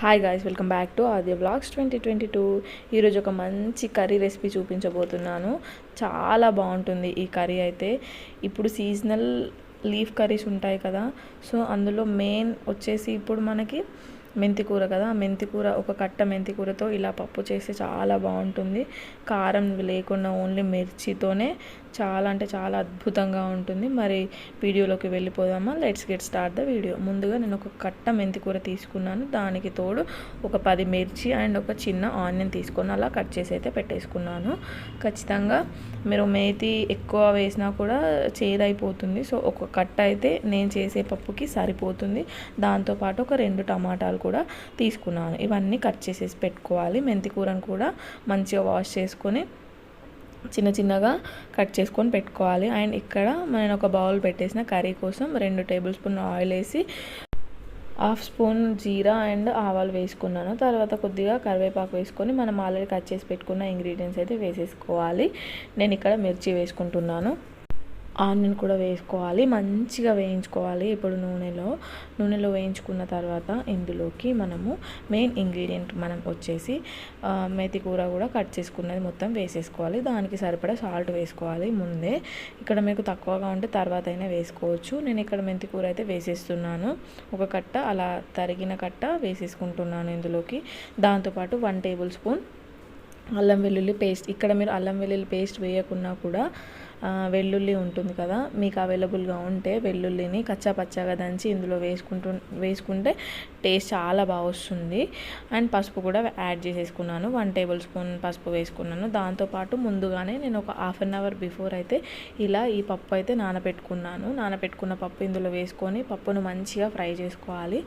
Hi guys welcome back to Aadi blogs twenty twenty two ఈరోజు ఒక మంచి curry recipe చూపించబోతున్నాను. చాలా బాగుంటుంది ఈ కర్రీ అయితే. ఇప్పుడు సీజనల్ లీఫ్ కర్రీస్ ఉంటాయి కదా. సో అందులో మెయిన్ వచ్చేసి ఇప్పుడు మనకి మెంతి కూర కదా. మెంతికూర మెంతి కూర ఒక కట్ట మెంతి కూరతో ఇలా పప్పు చేస్తే చాలా బాగుంటుంది. కారం లేకుండా ఓన్లీ మిర్చితోనే చాలా అంటే చాలా అద్భుతంగా ఉంటుంది. మరి వీడియోలోకి వెళ్ళిపోదామా? Let's get start the video ముందుగా నేను ఒక కట్ట మెంతి కూర తీసుకున్నాను. దానికి తోడు ఒక పది మిర్చి అండ్ ఒక చిన్న ఆనియన్ తీసుకొని అలా కట్ చేసి అయితే పెట్టేసుకున్నాను. ఖచ్చితంగా మీరు మేతి ఎక్కువ వేసినా కూడా చేదైపోతుంది. సో ఒక కట్ట అయితే నేను చేసే పప్పుకి సరిపోతుంది. దాంతోపాటు ఒక రెండు టమాటాలు కూడా తీసుకున్నాను. ఇవన్నీ కట్ చేసేసి పెట్టుకోవాలి. మెంతి కూరను కూడా మంచిగా వాష్ చేసుకొని చిన్న చిన్నగా కట్ చేసుకొని పెట్టుకోవాలి. అండ్ ఇక్కడ నేను ఒక బౌల్ పెట్టేసిన కర్రీ కోసం రెండు టేబుల్ స్పూన్ ఆయిల్ వేసి హాఫ్ స్పూన్ జీరా అండ్ ఆవాలు వేసుకున్నాను. తర్వాత కొద్దిగా కరివేపాకు వేసుకొని మనం ఆల్రెడీ కట్ చేసి పెట్టుకున్న ఇంగ్రీడియంట్స్ అయితే వేసేసుకోవాలి. నేను ఇక్కడ మిర్చి వేసుకుంటున్నాను. ఆనియన్ కూడా వేసుకోవాలి మంచిగా వేయించుకోవాలి ఇప్పుడు నూనెలో. నూనెలో వేయించుకున్న తర్వాత ఇందులోకి మనము మెయిన్ ఇంగ్రీడియంట్ మనం వచ్చేసి మెతి కూర కూడా కట్ చేసుకున్నది మొత్తం వేసేసుకోవాలి. దానికి సరిపడా సాల్ట్ వేసుకోవాలి ముందే. ఇక్కడ మీకు తక్కువగా ఉంటే తర్వాత అయినా వేసుకోవచ్చు. నేను ఇక్కడ మెంతి కూర అయితే వేసేస్తున్నాను. ఒక కట్ట అలా తరిగిన కట్ట వేసేసుకుంటున్నాను ఇందులోకి. దాంతోపాటు వన్ టేబుల్ స్పూన్ అల్లం వెల్లుల్లి పేస్ట్. ఇక్కడ మీరు అల్లం వెల్లుల్లి పేస్ట్ వేయకున్నా కూడా వెల్లుల్లి ఉంటుంది కదా మీకు అవైలబుల్గా ఉంటే వెల్లుల్లిని కచ్చా పచ్చగా దంచి ఇందులో వేసుకుంటు వేసుకుంటే టేస్ట్ చాలా బాగా వస్తుంది. అండ్ పసుపు కూడా యాడ్ చేసేసుకున్నాను వన్ టేబుల్ స్పూన్ పసుపు వేసుకున్నాను. దాంతోపాటు ముందుగానే నేను ఒక హాఫ్ అన్ అవర్ బిఫోర్ అయితే ఇలా ఈ పప్పు అయితే నానబెట్టుకున్నాను. నానబెట్టుకున్న పప్పు ఇందులో వేసుకొని పప్పును మంచిగా ఫ్రై చేసుకోవాలి.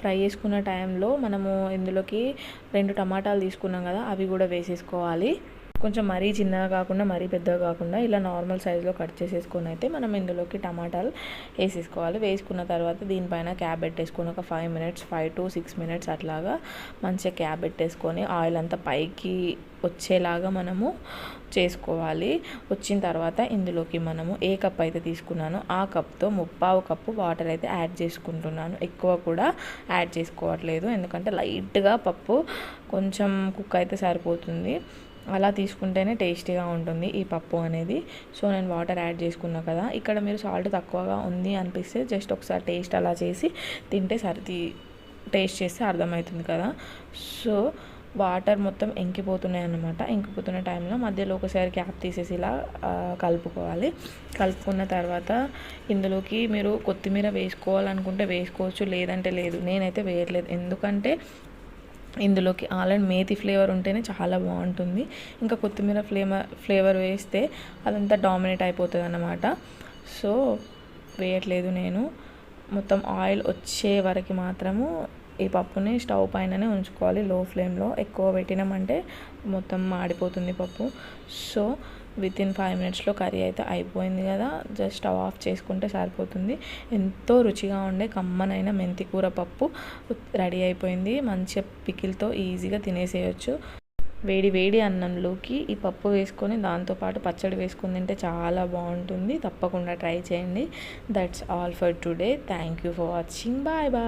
ఫ్రై చేసుకున్న టైంలో మనము ఇందులోకి రెండు టమాటాలు తీసుకున్నాం కదా అవి కూడా వేసేసుకోవాలి. కొంచెం మరీ చిన్నగా కాకుండా మరీ పెద్దగా కాకుండా ఇలా నార్మల్ సైజులో కట్ చేసేసుకొని అయితే మనం ఇందులోకి టమాటాలు వేసేసుకోవాలి. వేసుకున్న తర్వాత దీనిపైన క్యాబ్ పెట్టేసుకొని ఒక five minutes five to six minutes అట్లాగా మంచిగా క్యాబ్ పెట్టేసుకొని ఆయిల్ అంతా పైకి వచ్చేలాగా మనము చేసుకోవాలి. వచ్చిన తర్వాత ఇందులోకి మనము ఏ కప్ అయితే తీసుకున్నానో ఆ కప్తో ముప్పావు కప్పు వాటర్ అయితే యాడ్ చేసుకుంటున్నాను. ఎక్కువ కూడా యాడ్ చేసుకోవట్లేదు. ఎందుకంటే లైట్గా పప్పు కొంచెం కుక్ అయితే సరిపోతుంది. అలా తీసుకుంటేనే టేస్టీగా ఉంటుంది ఈ పప్పు అనేది. సో నేను వాటర్ యాడ్ చేసుకున్నా కదా ఇక్కడ మీరు సాల్ట్ తక్కువగా ఉంది అనిపిస్తే జస్ట్ ఒకసారి టేస్ట్ అలా చేసి తింటే సరి టేస్ట్ చేస్తే అర్థమవుతుంది కదా. సో వాటర్ మొత్తం ఎంకిపోతున్నాయి అన్నమాట. ఎంకిపోతున్న టైంలో మధ్యలో ఒకసారి క్యాప్ తీసేసి ఇలా కలుపుకోవాలి. కలుపుకున్న తర్వాత ఇందులోకి మీరు కొత్తిమీర వేసుకోవాలనుకుంటే వేసుకోవచ్చు లేదంటే లేదు. నేనైతే వేయట్లేదు. ఎందుకంటే ఇందులోకి ఆల్రెడీ మేతి ఫ్లేవర్ ఉంటేనే చాలా బాగుంటుంది. ఇంకా కొత్తిమీర ఫ్లేవర్ ఫ్లేవర్ వేస్తే అదంతా డామినేట్ అయిపోతుంది అన్నమాట సో వేయట్లేదు నేను. మొత్తం ఆయిల్ వచ్చే వరకు మాత్రము ఈ పప్పుని స్టవ్ పైననే ఉంచుకోవాలి. లో ఫ్లేమ్లో ఎక్కువ పెట్టినామంటే మొత్తం మాడిపోతుంది పప్పు. సో విత్ ఇన్ ఫైవ్ మినిట్స్లో కర్రీ అయితే అయిపోయింది కదా జస్ట్ స్టవ్ ఆఫ్ చేసుకుంటే సరిపోతుంది. ఎంతో రుచిగా ఉండే కమ్మనైన మెంతి కూర పప్పు రెడీ అయిపోయింది. మంచిగా పికిల్తో ఈజీగా తినేసేయచ్చు. వేడి వేడి అన్నంలోకి ఈ పప్పు వేసుకొని దాంతోపాటు పచ్చడి వేసుకుని తింటే చాలా బాగుంటుంది. తప్పకుండా ట్రై చేయండి. That's all for today thank you for watching bye bye